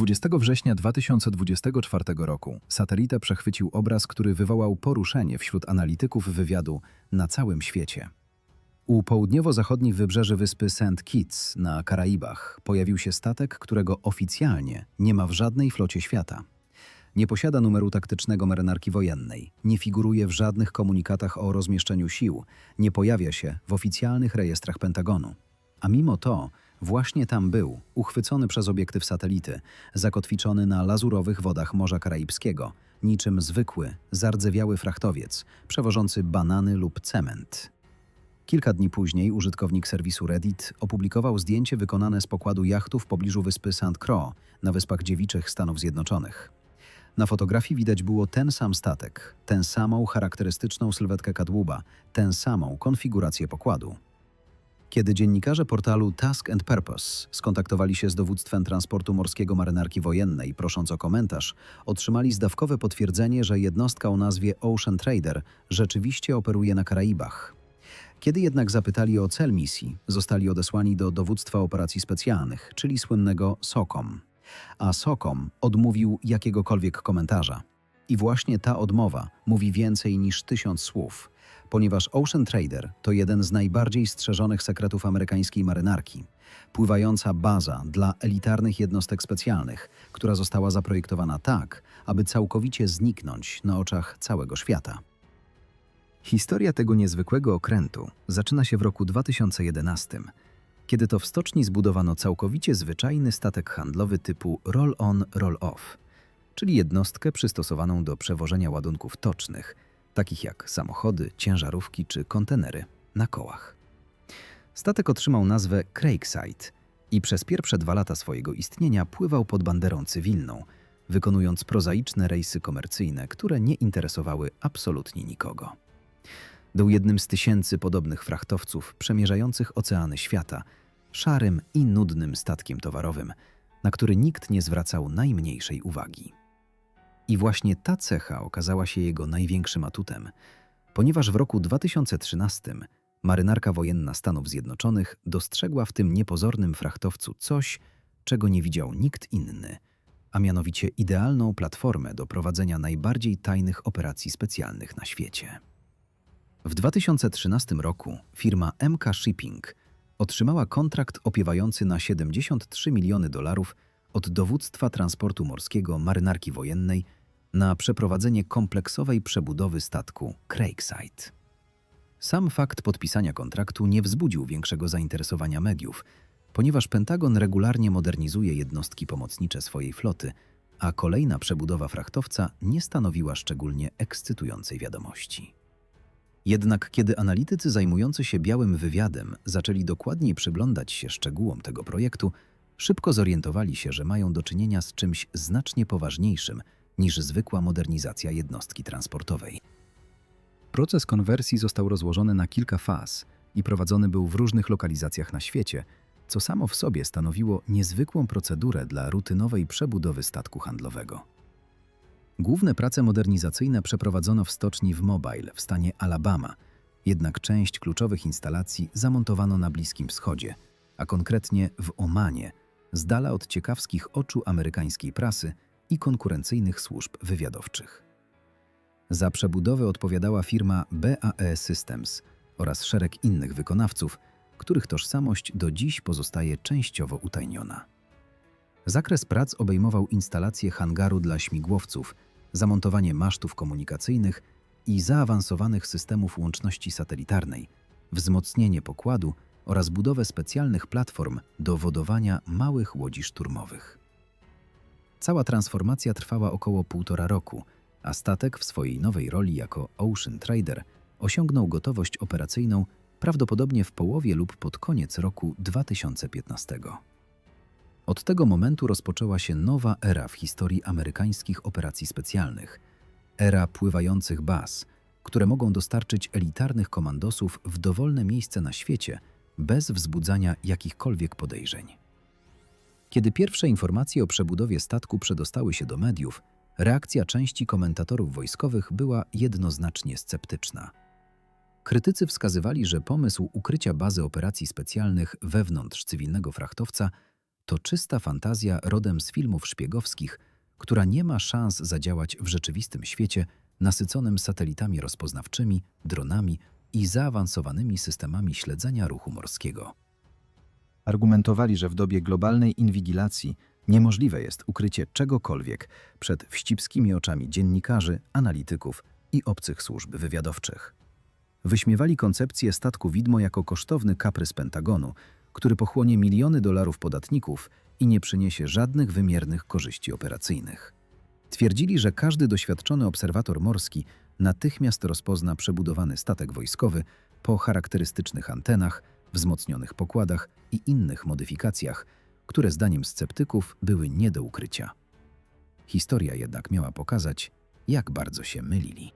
20 września 2024 roku satelita przechwycił obraz, który wywołał poruszenie wśród analityków wywiadu na całym świecie. U południowo-zachodnich wybrzeży wyspy St. Kitts na Karaibach pojawił się statek, którego oficjalnie nie ma w żadnej flocie świata. Nie posiada numeru taktycznego marynarki wojennej, nie figuruje w żadnych komunikatach o rozmieszczeniu sił, nie pojawia się w oficjalnych rejestrach Pentagonu. A mimo to właśnie tam był, uchwycony przez obiektyw satelity, zakotwiczony na lazurowych wodach Morza Karaibskiego, niczym zwykły, zardzewiały frachtowiec, przewożący banany lub cement. Kilka dni później użytkownik serwisu Reddit opublikował zdjęcie wykonane z pokładu jachtu w pobliżu wyspy St. Croix na Wyspach Dziewiczych Stanów Zjednoczonych. Na fotografii widać było ten sam statek, tę samą charakterystyczną sylwetkę kadłuba, tę samą konfigurację pokładu. Kiedy dziennikarze portalu Task and Purpose skontaktowali się z dowództwem transportu morskiego marynarki wojennej, prosząc o komentarz, otrzymali zdawkowe potwierdzenie, że jednostka o nazwie Ocean Trader rzeczywiście operuje na Karaibach. Kiedy jednak zapytali o cel misji, zostali odesłani do dowództwa operacji specjalnych, czyli słynnego SOCOM. A SOCOM odmówił jakiegokolwiek komentarza. I właśnie ta odmowa mówi więcej niż tysiąc słów, ponieważ Ocean Trader to jeden z najbardziej strzeżonych sekretów amerykańskiej marynarki. Pływająca baza dla elitarnych jednostek specjalnych, która została zaprojektowana tak, aby całkowicie zniknąć na oczach całego świata. Historia tego niezwykłego okrętu zaczyna się w roku 2011, kiedy to w stoczni zbudowano całkowicie zwyczajny statek handlowy typu roll-on, roll-off, czyli jednostkę przystosowaną do przewożenia ładunków tocznych, takich jak samochody, ciężarówki czy kontenery, na kołach. Statek otrzymał nazwę Craigside i przez pierwsze dwa lata swojego istnienia pływał pod banderą cywilną, wykonując prozaiczne rejsy komercyjne, które nie interesowały absolutnie nikogo. Był jednym z tysięcy podobnych frachtowców przemierzających oceany świata, szarym i nudnym statkiem towarowym, na który nikt nie zwracał najmniejszej uwagi. I właśnie ta cecha okazała się jego największym atutem, ponieważ w roku 2013 marynarka wojenna Stanów Zjednoczonych dostrzegła w tym niepozornym frachtowcu coś, czego nie widział nikt inny, a mianowicie idealną platformę do prowadzenia najbardziej tajnych operacji specjalnych na świecie. W 2013 roku firma MK Shipping otrzymała kontrakt opiewający na 73 miliony dolarów od dowództwa transportu morskiego marynarki wojennej na przeprowadzenie kompleksowej przebudowy statku Craigside. Sam fakt podpisania kontraktu nie wzbudził większego zainteresowania mediów, ponieważ Pentagon regularnie modernizuje jednostki pomocnicze swojej floty, a kolejna przebudowa frachtowca nie stanowiła szczególnie ekscytującej wiadomości. Jednak kiedy analitycy zajmujący się białym wywiadem zaczęli dokładniej przyglądać się szczegółom tego projektu, szybko zorientowali się, że mają do czynienia z czymś znacznie poważniejszym niż zwykła modernizacja jednostki transportowej. Proces konwersji został rozłożony na kilka faz i prowadzony był w różnych lokalizacjach na świecie, co samo w sobie stanowiło niezwykłą procedurę dla rutynowej przebudowy statku handlowego. Główne prace modernizacyjne przeprowadzono w stoczni w Mobile w stanie Alabama, jednak część kluczowych instalacji zamontowano na Bliskim Wschodzie, a konkretnie w Omanie, z dala od ciekawskich oczu amerykańskiej prasy i konkurencyjnych służb wywiadowczych. Za przebudowę odpowiadała firma BAE Systems oraz szereg innych wykonawców, których tożsamość do dziś pozostaje częściowo utajniona. Zakres prac obejmował instalację hangaru dla śmigłowców, zamontowanie masztów komunikacyjnych i zaawansowanych systemów łączności satelitarnej, wzmocnienie pokładu oraz budowę specjalnych platform do wodowania małych łodzi szturmowych. Cała transformacja trwała około półtora roku, a statek w swojej nowej roli jako Ocean Trader osiągnął gotowość operacyjną prawdopodobnie w połowie lub pod koniec roku 2015. Od tego momentu rozpoczęła się nowa era w historii amerykańskich operacji specjalnych era pływających baz, które mogą dostarczyć elitarnych komandosów w dowolne miejsce na świecie bez wzbudzania jakichkolwiek podejrzeń. Kiedy pierwsze informacje o przebudowie statku przedostały się do mediów, reakcja części komentatorów wojskowych była jednoznacznie sceptyczna. Krytycy wskazywali, że pomysł ukrycia bazy operacji specjalnych wewnątrz cywilnego frachtowca to czysta fantazja rodem z filmów szpiegowskich, która nie ma szans zadziałać w rzeczywistym świecie nasyconym satelitami rozpoznawczymi, dronami i zaawansowanymi systemami śledzenia ruchu morskiego. Argumentowali, że w dobie globalnej inwigilacji niemożliwe jest ukrycie czegokolwiek przed wścibskimi oczami dziennikarzy, analityków i obcych służb wywiadowczych. Wyśmiewali koncepcję statku widmo jako kosztowny kaprys Pentagonu, który pochłonie miliony dolarów podatników i nie przyniesie żadnych wymiernych korzyści operacyjnych. Twierdzili, że każdy doświadczony obserwator morski natychmiast rozpozna przebudowany statek wojskowy po charakterystycznych antenach, wzmocnionych pokładach i innych modyfikacjach, które zdaniem sceptyków były nie do ukrycia. Historia jednak miała pokazać, jak bardzo się mylili.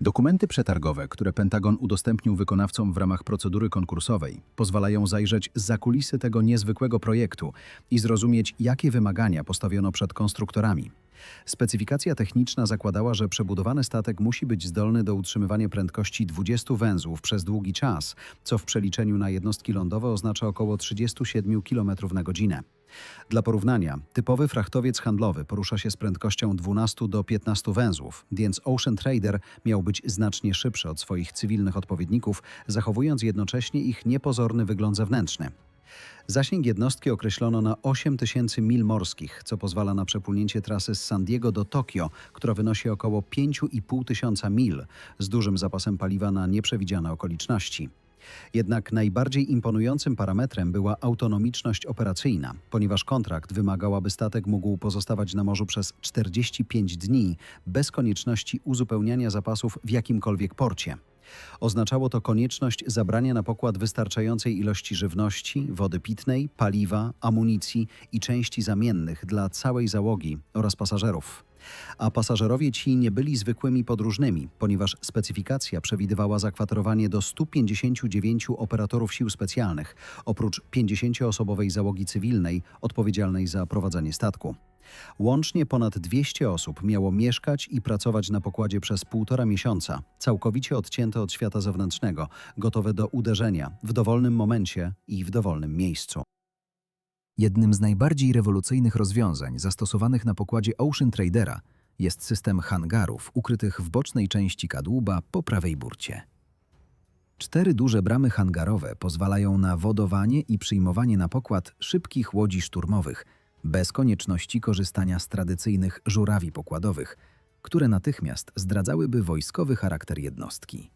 Dokumenty przetargowe, które Pentagon udostępnił wykonawcom w ramach procedury konkursowej, pozwalają zajrzeć za kulisy tego niezwykłego projektu i zrozumieć, jakie wymagania postawiono przed konstruktorami. Specyfikacja techniczna zakładała, że przebudowany statek musi być zdolny do utrzymywania prędkości 20 węzłów przez długi czas, co w przeliczeniu na jednostki lądowe oznacza około 37 km na godzinę. Dla porównania, typowy frachtowiec handlowy porusza się z prędkością 12 do 15 węzłów, więc Ocean Trader miał być znacznie szybszy od swoich cywilnych odpowiedników, zachowując jednocześnie ich niepozorny wygląd zewnętrzny. Zasięg jednostki określono na 8 tysięcy mil morskich, co pozwala na przepłynięcie trasy z San Diego do Tokio, która wynosi około 5,5 tysiąca mil, z dużym zapasem paliwa na nieprzewidziane okoliczności. Jednak najbardziej imponującym parametrem była autonomiczność operacyjna, ponieważ kontrakt wymagał, aby statek mógł pozostawać na morzu przez 45 dni bez konieczności uzupełniania zapasów w jakimkolwiek porcie. Oznaczało to konieczność zabrania na pokład wystarczającej ilości żywności, wody pitnej, paliwa, amunicji i części zamiennych dla całej załogi oraz pasażerów. A pasażerowie ci nie byli zwykłymi podróżnymi, ponieważ specyfikacja przewidywała zakwaterowanie do 159 operatorów sił specjalnych, oprócz 50-osobowej załogi cywilnej odpowiedzialnej za prowadzenie statku. Łącznie ponad 200 osób miało mieszkać i pracować na pokładzie przez półtora miesiąca, całkowicie odcięte od świata zewnętrznego, gotowe do uderzenia w dowolnym momencie i w dowolnym miejscu. Jednym z najbardziej rewolucyjnych rozwiązań zastosowanych na pokładzie Ocean Tradera jest system hangarów ukrytych w bocznej części kadłuba po prawej burcie. Cztery duże bramy hangarowe pozwalają na wodowanie i przyjmowanie na pokład szybkich łodzi szturmowych, bez konieczności korzystania z tradycyjnych żurawi pokładowych, które natychmiast zdradzałyby wojskowy charakter jednostki.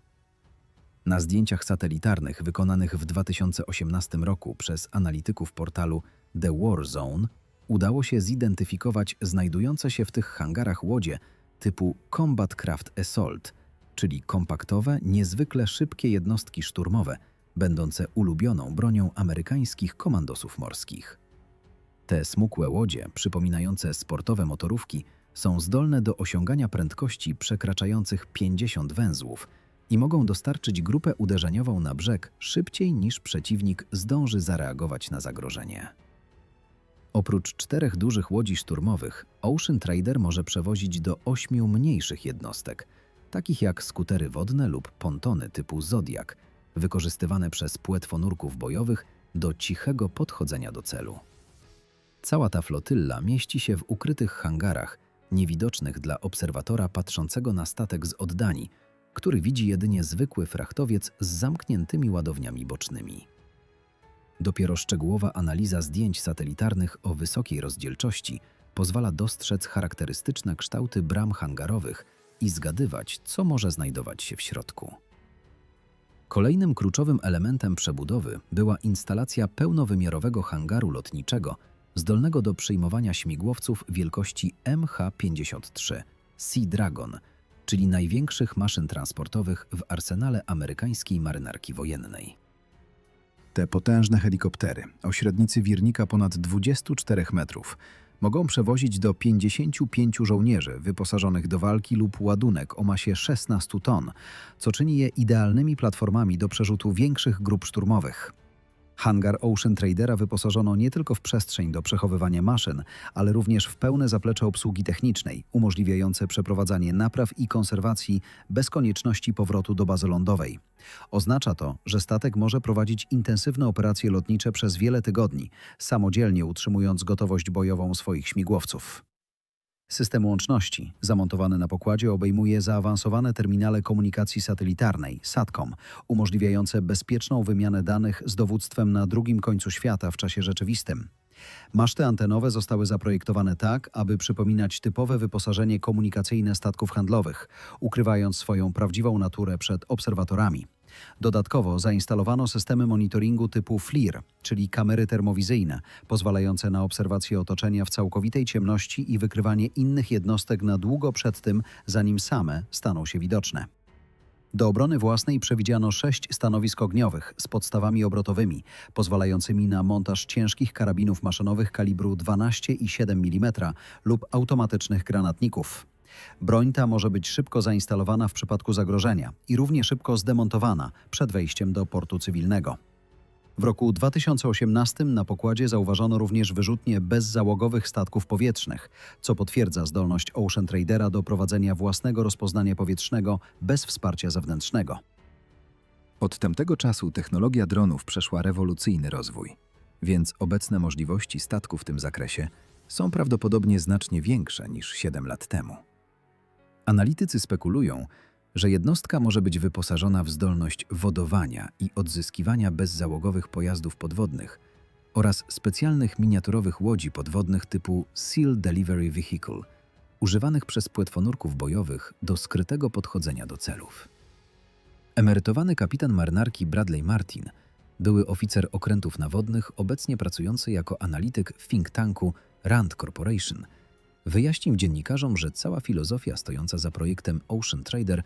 Na zdjęciach satelitarnych wykonanych w 2018 roku przez analityków portalu The War Zone udało się zidentyfikować znajdujące się w tych hangarach łodzie typu Combat Craft Assault, czyli kompaktowe, niezwykle szybkie jednostki szturmowe, będące ulubioną bronią amerykańskich komandosów morskich. Te smukłe łodzie, przypominające sportowe motorówki, są zdolne do osiągania prędkości przekraczających 50 węzłów i mogą dostarczyć grupę uderzeniową na brzeg szybciej niż przeciwnik zdąży zareagować na zagrożenie. Oprócz czterech dużych łodzi szturmowych, Ocean Trader może przewozić do ośmiu mniejszych jednostek, takich jak skutery wodne lub pontony typu Zodiak, wykorzystywane przez płetwonurków bojowych do cichego podchodzenia do celu. Cała ta flotylla mieści się w ukrytych hangarach, niewidocznych dla obserwatora patrzącego na statek z oddani, który widzi jedynie zwykły frachtowiec z zamkniętymi ładowniami bocznymi. Dopiero szczegółowa analiza zdjęć satelitarnych o wysokiej rozdzielczości pozwala dostrzec charakterystyczne kształty bram hangarowych i zgadywać, co może znajdować się w środku. Kolejnym kluczowym elementem przebudowy była instalacja pełnowymiarowego hangaru lotniczego zdolnego do przyjmowania śmigłowców wielkości MH-53 Sea Dragon, czyli największych maszyn transportowych w arsenale amerykańskiej marynarki wojennej. Te potężne helikoptery, o średnicy wirnika ponad 24 metrów, mogą przewozić do 55 żołnierzy wyposażonych do walki lub ładunek o masie 16 ton, co czyni je idealnymi platformami do przerzutu większych grup szturmowych. Hangar Ocean Tradera wyposażono nie tylko w przestrzeń do przechowywania maszyn, ale również w pełne zaplecze obsługi technicznej, umożliwiające przeprowadzanie napraw i konserwacji bez konieczności powrotu do bazy lądowej. Oznacza to, że statek może prowadzić intensywne operacje lotnicze przez wiele tygodni, samodzielnie utrzymując gotowość bojową swoich śmigłowców. System łączności zamontowany na pokładzie obejmuje zaawansowane terminale komunikacji satelitarnej SATCOM, umożliwiające bezpieczną wymianę danych z dowództwem na drugim końcu świata w czasie rzeczywistym. Maszty antenowe zostały zaprojektowane tak, aby przypominać typowe wyposażenie komunikacyjne statków handlowych, ukrywając swoją prawdziwą naturę przed obserwatorami. Dodatkowo zainstalowano systemy monitoringu typu FLIR, czyli kamery termowizyjne, pozwalające na obserwację otoczenia w całkowitej ciemności i wykrywanie innych jednostek na długo przed tym, zanim same staną się widoczne. Do obrony własnej przewidziano sześć stanowisk ogniowych z podstawami obrotowymi, pozwalającymi na montaż ciężkich karabinów maszynowych kalibru 12,7 mm lub automatycznych granatników. Broń ta może być szybko zainstalowana w przypadku zagrożenia i równie szybko zdemontowana przed wejściem do portu cywilnego. W roku 2018 na pokładzie zauważono również wyrzutnie bezzałogowych statków powietrznych, co potwierdza zdolność Ocean Tradera do prowadzenia własnego rozpoznania powietrznego bez wsparcia zewnętrznego. Od tamtego czasu technologia dronów przeszła rewolucyjny rozwój, więc obecne możliwości statku w tym zakresie są prawdopodobnie znacznie większe niż 7 lat temu. Analitycy spekulują, że jednostka może być wyposażona w zdolność wodowania i odzyskiwania bezzałogowych pojazdów podwodnych oraz specjalnych miniaturowych łodzi podwodnych typu Seal Delivery Vehicle, używanych przez płetwonurków bojowych do skrytego podchodzenia do celów. Emerytowany kapitan marynarki Bradley Martin, były oficer okrętów nawodnych, obecnie pracujący jako analityk w think tanku Rand Corporation, wyjaśnił dziennikarzom, że cała filozofia stojąca za projektem Ocean Trader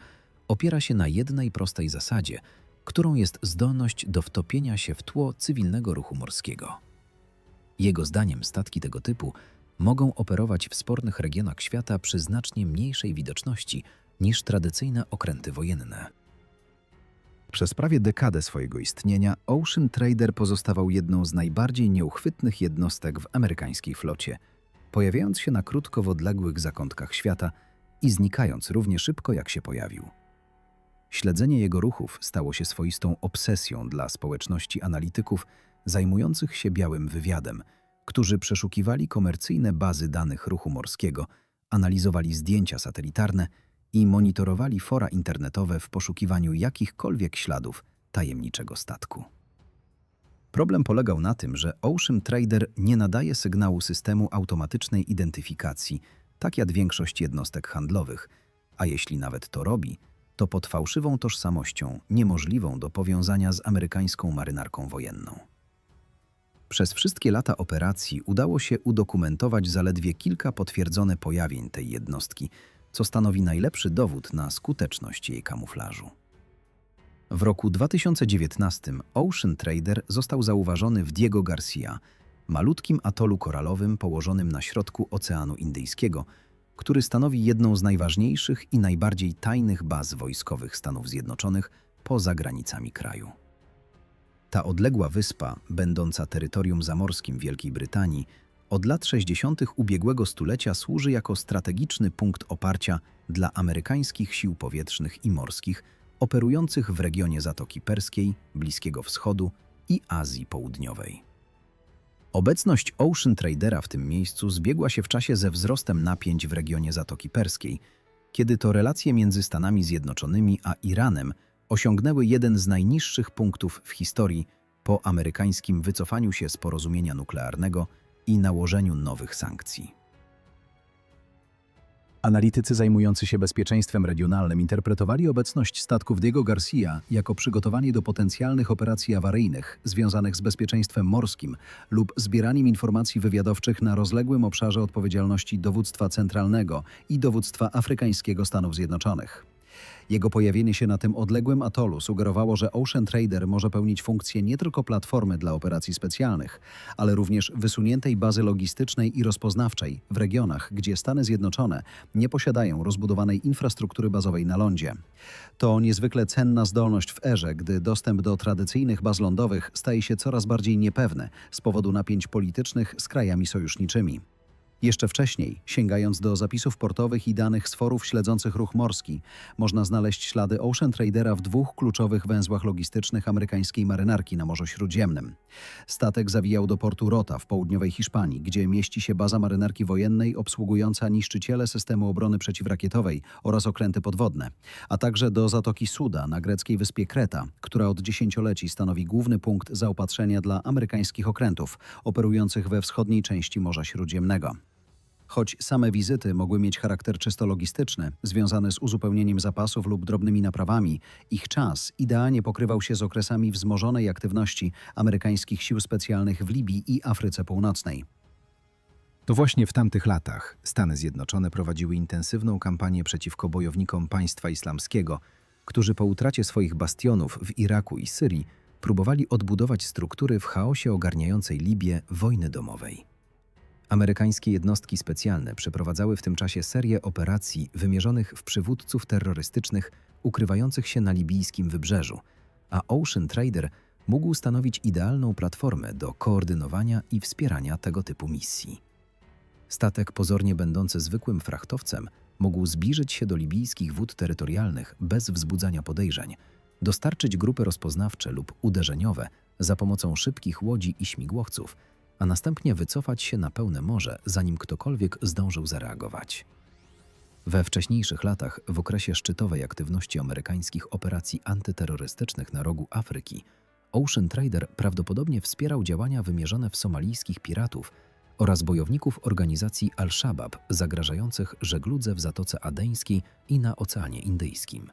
opiera się na jednej prostej zasadzie, którą jest zdolność do wtopienia się w tło cywilnego ruchu morskiego. Jego zdaniem statki tego typu mogą operować w spornych regionach świata przy znacznie mniejszej widoczności niż tradycyjne okręty wojenne. Przez prawie dekadę swojego istnienia Ocean Trader pozostawał jedną z najbardziej nieuchwytnych jednostek w amerykańskiej flocie, pojawiając się na krótko w odległych zakątkach świata i znikając równie szybko, jak się pojawił. Śledzenie jego ruchów stało się swoistą obsesją dla społeczności analityków zajmujących się białym wywiadem, którzy przeszukiwali komercyjne bazy danych ruchu morskiego, analizowali zdjęcia satelitarne i monitorowali fora internetowe w poszukiwaniu jakichkolwiek śladów tajemniczego statku. Problem polegał na tym, że Ocean Trader nie nadaje sygnału systemu automatycznej identyfikacji, tak jak większość jednostek handlowych, a jeśli nawet to robi, to pod fałszywą tożsamością niemożliwą do powiązania z amerykańską marynarką wojenną. Przez wszystkie lata operacji udało się udokumentować zaledwie kilka potwierdzone pojawień tej jednostki, co stanowi najlepszy dowód na skuteczność jej kamuflażu. W roku 2019 Ocean Trader został zauważony w Diego Garcia, malutkim atolu koralowym położonym na środku Oceanu Indyjskiego, który stanowi jedną z najważniejszych i najbardziej tajnych baz wojskowych Stanów Zjednoczonych poza granicami kraju. Ta odległa wyspa, będąca terytorium zamorskim Wielkiej Brytanii, od lat 60. ubiegłego stulecia służy jako strategiczny punkt oparcia dla amerykańskich sił powietrznych i morskich operujących w regionie Zatoki Perskiej, Bliskiego Wschodu i Azji Południowej. Obecność Ocean Tradera w tym miejscu zbiegła się w czasie ze wzrostem napięć w regionie Zatoki Perskiej, kiedy to relacje między Stanami Zjednoczonymi a Iranem osiągnęły jeden z najniższych punktów w historii po amerykańskim wycofaniu się z porozumienia nuklearnego i nałożeniu nowych sankcji. Analitycy zajmujący się bezpieczeństwem regionalnym interpretowali obecność statków Diego Garcia jako przygotowanie do potencjalnych operacji awaryjnych związanych z bezpieczeństwem morskim lub zbieraniem informacji wywiadowczych na rozległym obszarze odpowiedzialności dowództwa centralnego i dowództwa afrykańskiego Stanów Zjednoczonych. Jego pojawienie się na tym odległym atolu sugerowało, że Ocean Trader może pełnić funkcję nie tylko platformy dla operacji specjalnych, ale również wysuniętej bazy logistycznej i rozpoznawczej w regionach, gdzie Stany Zjednoczone nie posiadają rozbudowanej infrastruktury bazowej na lądzie. To niezwykle cenna zdolność w erze, gdy dostęp do tradycyjnych baz lądowych staje się coraz bardziej niepewny z powodu napięć politycznych z krajami sojuszniczymi. Jeszcze wcześniej, sięgając do zapisów portowych i danych z forów śledzących ruch morski, można znaleźć ślady Ocean Tradera w dwóch kluczowych węzłach logistycznych amerykańskiej marynarki na Morzu Śródziemnym. Statek zawijał do portu Rota w południowej Hiszpanii, gdzie mieści się baza marynarki wojennej obsługująca niszczyciele systemu obrony przeciwrakietowej oraz okręty podwodne, a także do Zatoki Suda na greckiej wyspie Kreta, która od dziesięcioleci stanowi główny punkt zaopatrzenia dla amerykańskich okrętów operujących we wschodniej części Morza Śródziemnego. Choć same wizyty mogły mieć charakter czysto logistyczny, związany z uzupełnieniem zapasów lub drobnymi naprawami, ich czas idealnie pokrywał się z okresami wzmożonej aktywności amerykańskich sił specjalnych w Libii i Afryce Północnej. To właśnie w tamtych latach Stany Zjednoczone prowadziły intensywną kampanię przeciwko bojownikom państwa islamskiego, którzy po utracie swoich bastionów w Iraku i Syrii próbowali odbudować struktury w chaosie ogarniającej Libię wojny domowej. Amerykańskie jednostki specjalne przeprowadzały w tym czasie serię operacji wymierzonych w przywódców terrorystycznych ukrywających się na libijskim wybrzeżu, a Ocean Trader mógł stanowić idealną platformę do koordynowania i wspierania tego typu misji. Statek pozornie będący zwykłym frachtowcem mógł zbliżyć się do libijskich wód terytorialnych bez wzbudzania podejrzeń, dostarczyć grupy rozpoznawcze lub uderzeniowe za pomocą szybkich łodzi i śmigłowców, a następnie wycofać się na pełne morze, zanim ktokolwiek zdążył zareagować. We wcześniejszych latach, w okresie szczytowej aktywności amerykańskich operacji antyterrorystycznych na rogu Afryki, Ocean Trader prawdopodobnie wspierał działania wymierzone w somalijskich piratów oraz bojowników organizacji Al-Shabaab zagrażających żegludze w Zatoce Adeńskiej i na Oceanie Indyjskim.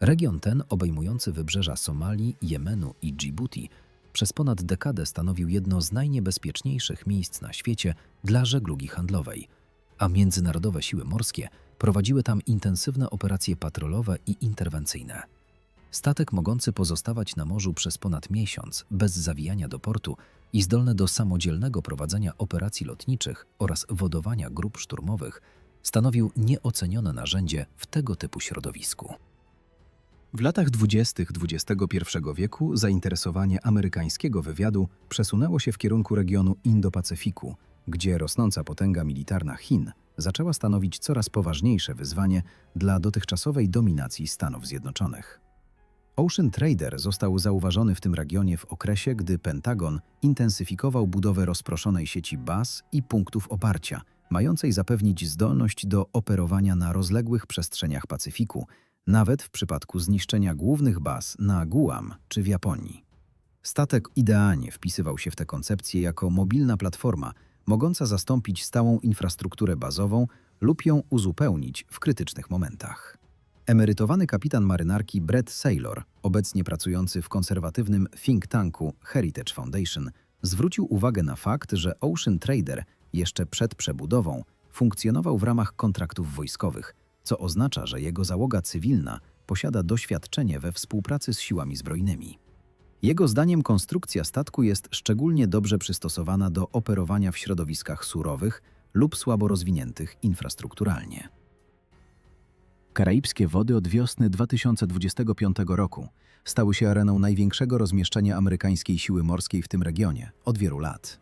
Region ten, obejmujący wybrzeża Somalii, Jemenu i Dżibuti, przez ponad dekadę stanowił jedno z najniebezpieczniejszych miejsc na świecie dla żeglugi handlowej, a międzynarodowe siły morskie prowadziły tam intensywne operacje patrolowe i interwencyjne. Statek mogący pozostawać na morzu przez ponad miesiąc bez zawijania do portu i zdolny do samodzielnego prowadzenia operacji lotniczych oraz wodowania grup szturmowych stanowił nieocenione narzędzie w tego typu środowisku. W latach dwudziestych XXI wieku zainteresowanie amerykańskiego wywiadu przesunęło się w kierunku regionu Indo-Pacyfiku, gdzie rosnąca potęga militarna Chin zaczęła stanowić coraz poważniejsze wyzwanie dla dotychczasowej dominacji Stanów Zjednoczonych. Ocean Trader został zauważony w tym regionie w okresie, gdy Pentagon intensyfikował budowę rozproszonej sieci baz i punktów oparcia, mającej zapewnić zdolność do operowania na rozległych przestrzeniach Pacyfiku, nawet w przypadku zniszczenia głównych baz na Guam czy w Japonii. Statek idealnie wpisywał się w tę koncepcję jako mobilna platforma, mogąca zastąpić stałą infrastrukturę bazową lub ją uzupełnić w krytycznych momentach. Emerytowany kapitan marynarki Brett Saylor, obecnie pracujący w konserwatywnym think tanku Heritage Foundation, zwrócił uwagę na fakt, że Ocean Trader jeszcze przed przebudową funkcjonował w ramach kontraktów wojskowych, co oznacza, że jego załoga cywilna posiada doświadczenie we współpracy z siłami zbrojnymi. Jego zdaniem konstrukcja statku jest szczególnie dobrze przystosowana do operowania w środowiskach surowych lub słabo rozwiniętych infrastrukturalnie. Karaibskie wody od wiosny 2025 roku stały się areną największego rozmieszczenia amerykańskiej siły morskiej w tym regionie od wielu lat.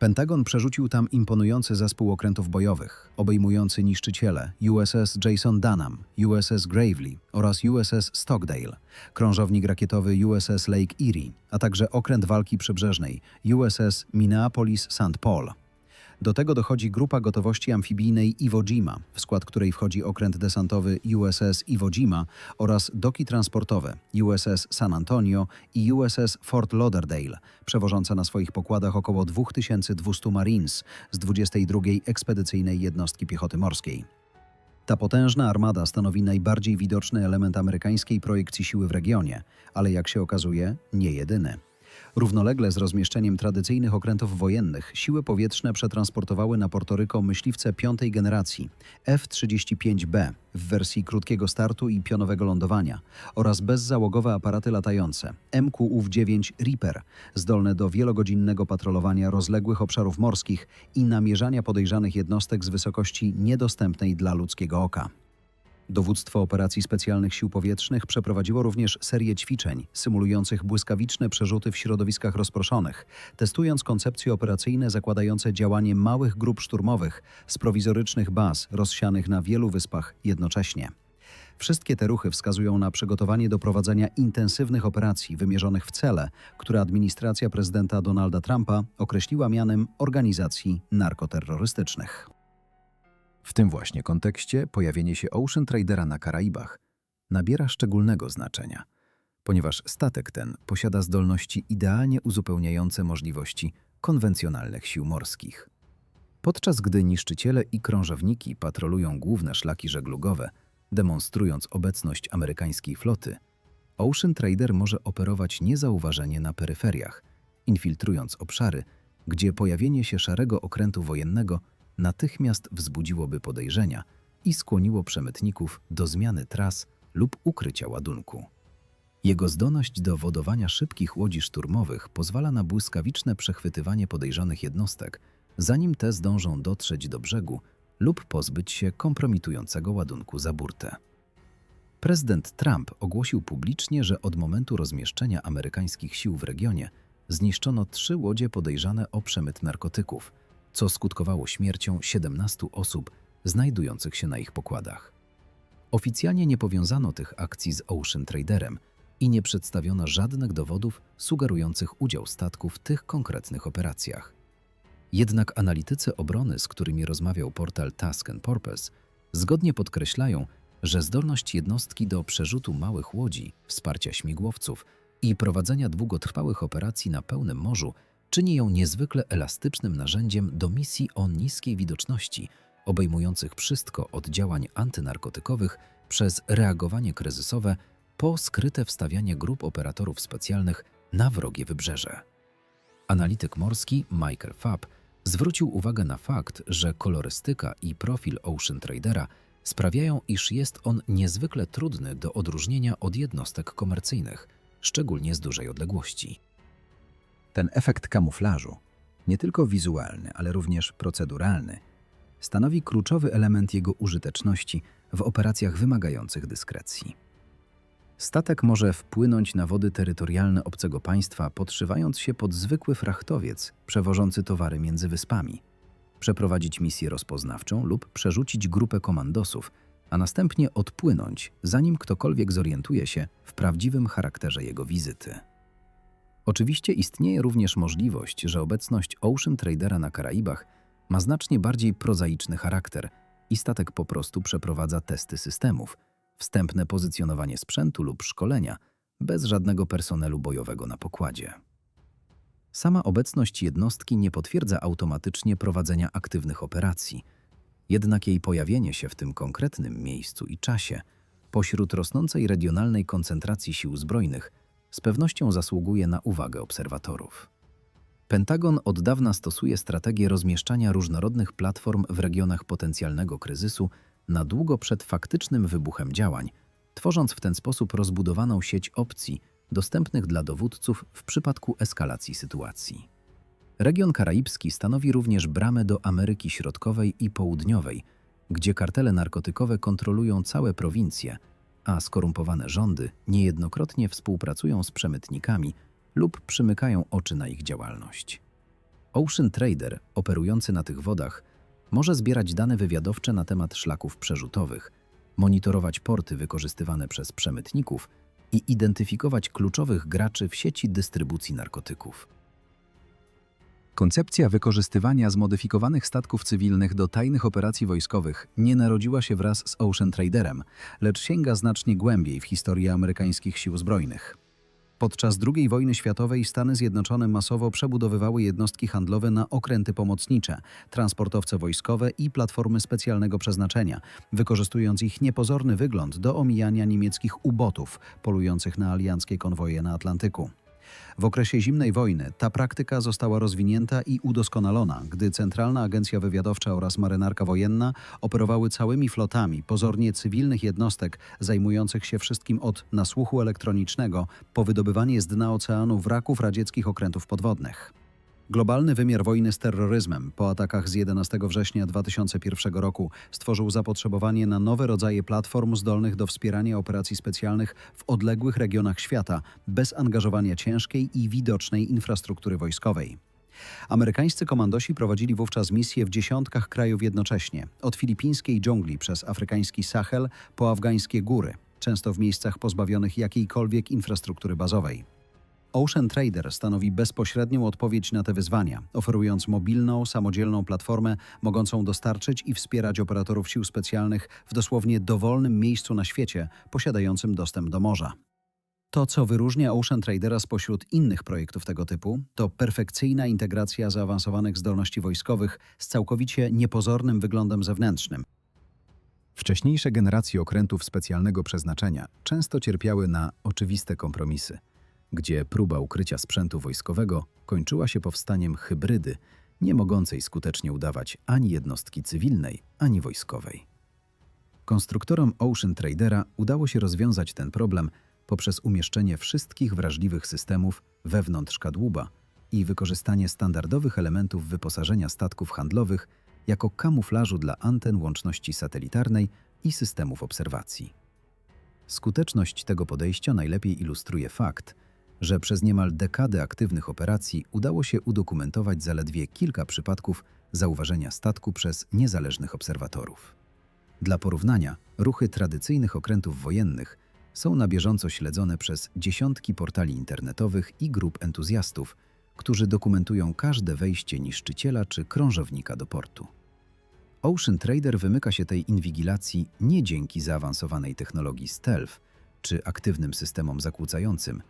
Pentagon przerzucił tam imponujący zespół okrętów bojowych, obejmujący niszczyciele USS Jason Dunham, USS Gravely oraz USS Stockdale, krążownik rakietowy USS Lake Erie, a także okręt walki przybrzeżnej USS Minneapolis St. Paul. Do tego dochodzi grupa gotowości amfibijnej Iwo Jima, w skład której wchodzi okręt desantowy USS Iwo Jima oraz doki transportowe USS San Antonio i USS Fort Lauderdale, przewożące na swoich pokładach około 2200 Marines z 22 Ekspedycyjnej Jednostki Piechoty Morskiej. Ta potężna armada stanowi najbardziej widoczny element amerykańskiej projekcji siły w regionie, ale jak się okazuje, nie jedyny. Równolegle z rozmieszczeniem tradycyjnych okrętów wojennych, siły powietrzne przetransportowały na Portoryko myśliwce piątej generacji F-35B w wersji krótkiego startu i pionowego lądowania oraz bezzałogowe aparaty latające MQUW-9 Reaper, zdolne do wielogodzinnego patrolowania rozległych obszarów morskich i namierzania podejrzanych jednostek z wysokości niedostępnej dla ludzkiego oka. Dowództwo Operacji Specjalnych Sił Powietrznych przeprowadziło również serię ćwiczeń symulujących błyskawiczne przerzuty w środowiskach rozproszonych, testując koncepcje operacyjne zakładające działanie małych grup szturmowych z prowizorycznych baz rozsianych na wielu wyspach jednocześnie. Wszystkie te ruchy wskazują na przygotowanie do prowadzenia intensywnych operacji wymierzonych w cele, które administracja prezydenta Donalda Trumpa określiła mianem organizacji narkoterrorystycznych. W tym właśnie kontekście pojawienie się Ocean Tradera na Karaibach nabiera szczególnego znaczenia, ponieważ statek ten posiada zdolności idealnie uzupełniające możliwości konwencjonalnych sił morskich. Podczas gdy niszczyciele i krążowniki patrolują główne szlaki żeglugowe, demonstrując obecność amerykańskiej floty, Ocean Trader może operować niezauważenie na peryferiach, infiltrując obszary, gdzie pojawienie się szarego okrętu wojennego natychmiast wzbudziłoby podejrzenia i skłoniło przemytników do zmiany tras lub ukrycia ładunku. Jego zdolność do wodowania szybkich łodzi szturmowych pozwala na błyskawiczne przechwytywanie podejrzanych jednostek, zanim te zdążą dotrzeć do brzegu lub pozbyć się kompromitującego ładunku za burtę. Prezydent Trump ogłosił publicznie, że od momentu rozmieszczenia amerykańskich sił w regionie zniszczono trzy łodzie podejrzane o przemyt narkotyków, co skutkowało śmiercią 17 osób znajdujących się na ich pokładach. Oficjalnie nie powiązano tych akcji z Ocean Traderem i nie przedstawiono żadnych dowodów sugerujących udział statku w tych konkretnych operacjach. Jednak analitycy obrony, z którymi rozmawiał portal Task and Purpose, zgodnie podkreślają, że zdolność jednostki do przerzutu małych łodzi, wsparcia śmigłowców i prowadzenia długotrwałych operacji na pełnym morzu czyni ją niezwykle elastycznym narzędziem do misji o niskiej widoczności, obejmujących wszystko od działań antynarkotykowych przez reagowanie kryzysowe po skryte wstawianie grup operatorów specjalnych na wrogie wybrzeże. Analityk morski Michael Fabb zwrócił uwagę na fakt, że kolorystyka i profil Ocean Tradera sprawiają, iż jest on niezwykle trudny do odróżnienia od jednostek komercyjnych, szczególnie z dużej odległości. Ten efekt kamuflażu, nie tylko wizualny, ale również proceduralny, stanowi kluczowy element jego użyteczności w operacjach wymagających dyskrecji. Statek może wpłynąć na wody terytorialne obcego państwa, podszywając się pod zwykły frachtowiec przewożący towary między wyspami, przeprowadzić misję rozpoznawczą lub przerzucić grupę komandosów, a następnie odpłynąć, zanim ktokolwiek zorientuje się w prawdziwym charakterze jego wizyty. Oczywiście istnieje również możliwość, że obecność Ocean Tradera na Karaibach ma znacznie bardziej prozaiczny charakter i statek po prostu przeprowadza testy systemów, wstępne pozycjonowanie sprzętu lub szkolenia bez żadnego personelu bojowego na pokładzie. Sama obecność jednostki nie potwierdza automatycznie prowadzenia aktywnych operacji, jednak jej pojawienie się w tym konkretnym miejscu i czasie, pośród rosnącej regionalnej koncentracji sił zbrojnych, z pewnością zasługuje na uwagę obserwatorów. Pentagon od dawna stosuje strategię rozmieszczania różnorodnych platform w regionach potencjalnego kryzysu na długo przed faktycznym wybuchem działań, tworząc w ten sposób rozbudowaną sieć opcji dostępnych dla dowódców w przypadku eskalacji sytuacji. Region karaibski stanowi również bramę do Ameryki Środkowej i Południowej, gdzie kartele narkotykowe kontrolują całe prowincje, a skorumpowane rządy niejednokrotnie współpracują z przemytnikami lub przymykają oczy na ich działalność. Ocean Trader, operujący na tych wodach, może zbierać dane wywiadowcze na temat szlaków przerzutowych, monitorować porty wykorzystywane przez przemytników i identyfikować kluczowych graczy w sieci dystrybucji narkotyków. Koncepcja wykorzystywania zmodyfikowanych statków cywilnych do tajnych operacji wojskowych nie narodziła się wraz z Ocean Traderem, lecz sięga znacznie głębiej w historię amerykańskich sił zbrojnych. Podczas II wojny światowej Stany Zjednoczone masowo przebudowywały jednostki handlowe na okręty pomocnicze, transportowce wojskowe i platformy specjalnego przeznaczenia, wykorzystując ich niepozorny wygląd do omijania niemieckich ubotów polujących na alianckie konwoje na Atlantyku. W okresie zimnej wojny ta praktyka została rozwinięta i udoskonalona, gdy Centralna Agencja Wywiadowcza oraz Marynarka Wojenna operowały całymi flotami pozornie cywilnych jednostek zajmujących się wszystkim od nasłuchu elektronicznego po wydobywanie z dna oceanu wraków radzieckich okrętów podwodnych. Globalny wymiar wojny z terroryzmem po atakach z 11 września 2001 roku stworzył zapotrzebowanie na nowe rodzaje platform zdolnych do wspierania operacji specjalnych w odległych regionach świata bez angażowania ciężkiej i widocznej infrastruktury wojskowej. Amerykańscy komandosi prowadzili wówczas misje w dziesiątkach krajów jednocześnie, od filipińskiej dżungli przez afrykański Sahel po afgańskie góry, często w miejscach pozbawionych jakiejkolwiek infrastruktury bazowej. Ocean Trader stanowi bezpośrednią odpowiedź na te wyzwania, oferując mobilną, samodzielną platformę mogącą dostarczyć i wspierać operatorów sił specjalnych w dosłownie dowolnym miejscu na świecie posiadającym dostęp do morza. To, co wyróżnia Ocean Tradera spośród innych projektów tego typu, to perfekcyjna integracja zaawansowanych zdolności wojskowych z całkowicie niepozornym wyglądem zewnętrznym. Wcześniejsze generacje okrętów specjalnego przeznaczenia często cierpiały na oczywiste kompromisy, gdzie próba ukrycia sprzętu wojskowego kończyła się powstaniem hybrydy, nie mogącej skutecznie udawać ani jednostki cywilnej, ani wojskowej. Konstruktorom Ocean Tradera udało się rozwiązać ten problem poprzez umieszczenie wszystkich wrażliwych systemów wewnątrz kadłuba i wykorzystanie standardowych elementów wyposażenia statków handlowych jako kamuflażu dla anten łączności satelitarnej i systemów obserwacji. Skuteczność tego podejścia najlepiej ilustruje fakt, że przez niemal dekadę aktywnych operacji udało się udokumentować zaledwie kilka przypadków zauważenia statku przez niezależnych obserwatorów. Dla porównania, ruchy tradycyjnych okrętów wojennych są na bieżąco śledzone przez dziesiątki portali internetowych i grup entuzjastów, którzy dokumentują każde wejście niszczyciela czy krążownika do portu. Ocean Trader wymyka się tej inwigilacji nie dzięki zaawansowanej technologii stealth czy aktywnym systemom zakłócającym,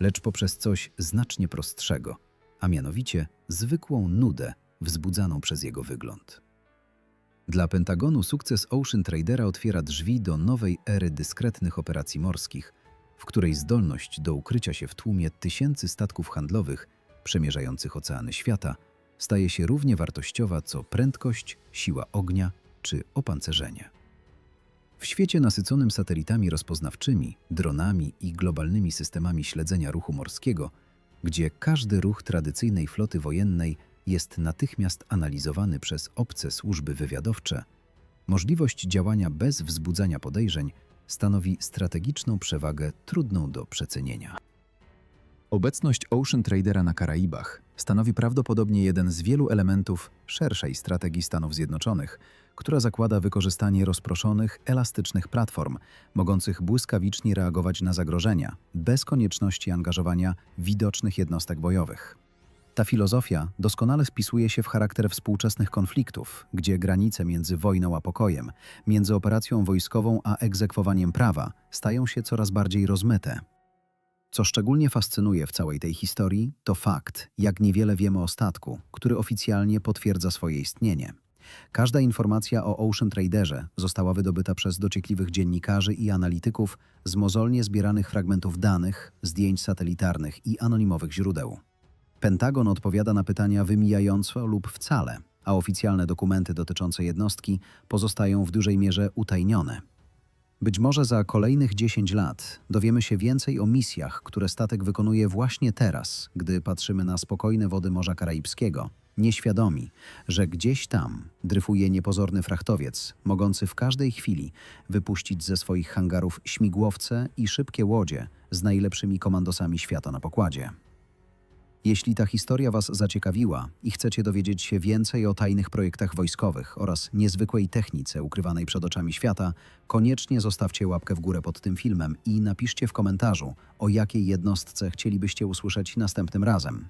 lecz poprzez coś znacznie prostszego, a mianowicie zwykłą nudę wzbudzaną przez jego wygląd. Dla Pentagonu sukces Ocean Tradera otwiera drzwi do nowej ery dyskretnych operacji morskich, w której zdolność do ukrycia się w tłumie tysięcy statków handlowych przemierzających oceany świata staje się równie wartościowa co prędkość, siła ognia czy opancerzenie. W świecie nasyconym satelitami rozpoznawczymi, dronami i globalnymi systemami śledzenia ruchu morskiego, gdzie każdy ruch tradycyjnej floty wojennej jest natychmiast analizowany przez obce służby wywiadowcze, możliwość działania bez wzbudzania podejrzeń stanowi strategiczną przewagę trudną do przecenienia. Obecność Ocean Tradera na Karaibach stanowi prawdopodobnie jeden z wielu elementów szerszej strategii Stanów Zjednoczonych, która zakłada wykorzystanie rozproszonych, elastycznych platform, mogących błyskawicznie reagować na zagrożenia, bez konieczności angażowania widocznych jednostek bojowych. Ta filozofia doskonale wpisuje się w charakter współczesnych konfliktów, gdzie granice między wojną a pokojem, między operacją wojskową a egzekwowaniem prawa stają się coraz bardziej rozmyte. Co szczególnie fascynuje w całej tej historii, to fakt, jak niewiele wiemy o statku, który oficjalnie potwierdza swoje istnienie. Każda informacja o Ocean Traderze została wydobyta przez dociekliwych dziennikarzy i analityków z mozolnie zbieranych fragmentów danych, zdjęć satelitarnych i anonimowych źródeł. Pentagon odpowiada na pytania wymijająco lub wcale, a oficjalne dokumenty dotyczące jednostki pozostają w dużej mierze utajnione. Być może za kolejnych 10 lat dowiemy się więcej o misjach, które statek wykonuje właśnie teraz, gdy patrzymy na spokojne wody Morza Karaibskiego, nieświadomi, że gdzieś tam dryfuje niepozorny frachtowiec, mogący w każdej chwili wypuścić ze swoich hangarów śmigłowce i szybkie łodzie z najlepszymi komandosami świata na pokładzie. Jeśli ta historia Was zaciekawiła i chcecie dowiedzieć się więcej o tajnych projektach wojskowych oraz niezwykłej technice ukrywanej przed oczami świata, koniecznie zostawcie łapkę w górę pod tym filmem i napiszcie w komentarzu, o jakiej jednostce chcielibyście usłyszeć następnym razem.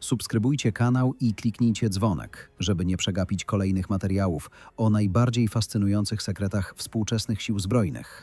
Subskrybujcie kanał i kliknijcie dzwonek, żeby nie przegapić kolejnych materiałów o najbardziej fascynujących sekretach współczesnych sił zbrojnych.